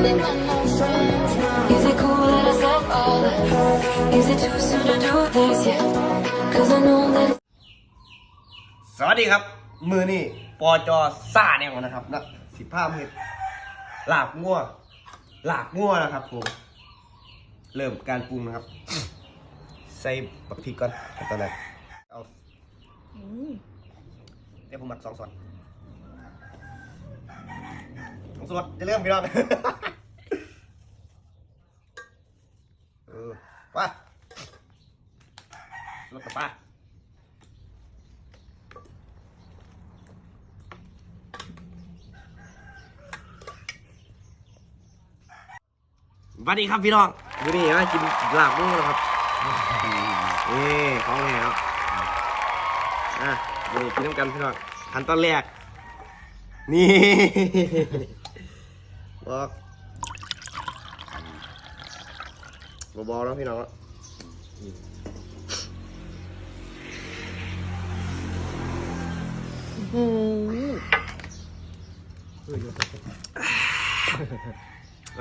Is it cool that I said all that? Is it too soon to do this yet? Cause I know that it's สวัสดีครับ มือนี่ปอจอซ่าแนวนะครับนะสิบห้ามือหลาบงัวหลาบงัวนะครับผม เริ่มการปรุงนะครับ ใส่บักพริกก่อนขั้นตอนแรกเอาเดี๋ยวผมหมักสองส่วนสองส่วนจะเริ่มพี่น้อง เออไป รถกระป้าสวัสดีครับพี่น้องวันนี้มากินลาบหมูนะครับนี่ของแม่ครับอะวันนี้กินน้ำกันพี่น้องขั้นตอนแรก นี่บอกบอๆแล้วพี่น้องอื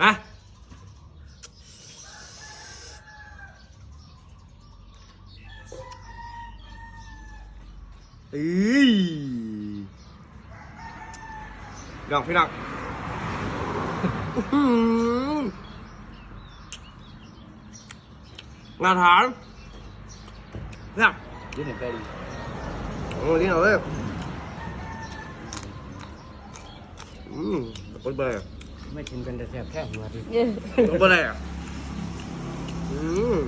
อะเอ้ยพี่น้องพี่น้องอื้อหื องาถามเนี่ยยืนเห็นไปดิโอ้ที่ไหนเลยอืมคนเบอร์ไม่กินกันแต่แสบแค่หัวดิคนเบอร์อะไรอะอืม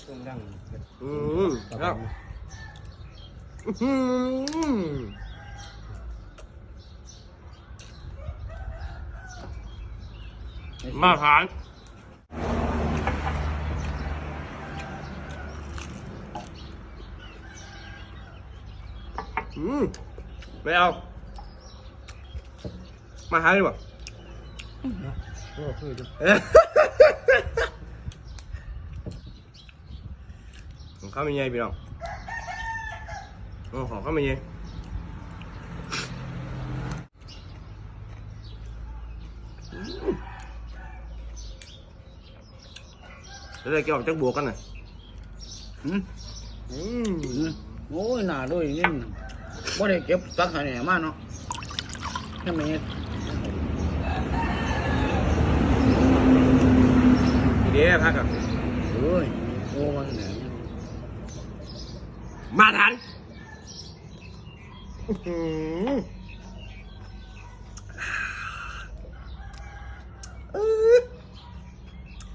เครื่องดังอืมครับอื้อหือมาทานอืมไม่เอามาหาดีกว่า โอ้คือดิ เอ๊ะของข้าวมีไงพี่น้ องโอ้ของข้าวมีไงเดี๋ยวเราเกี่ยวกับจักบวกกั นหน่อยหืมอืมโอ้ยหนาด้วยนี่บ่ได้เก็บสักขนาดมาเนาะแค่ไหนเดี๋ยวพักอะโอ้ยโอ้มันเนี่ยมาทัน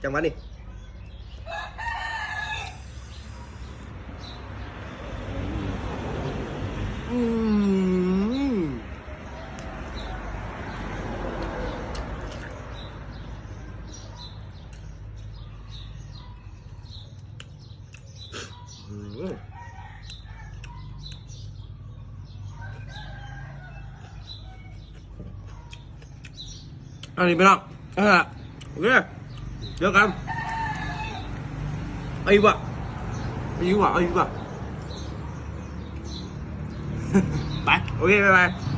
จังหวะนี้ อันนี้ไม่ต้องเออโอเคเดี๋ยวกันอาอีกว่ะอาอีกว่ะอาอีกว่ะ 拜，OK，拜拜。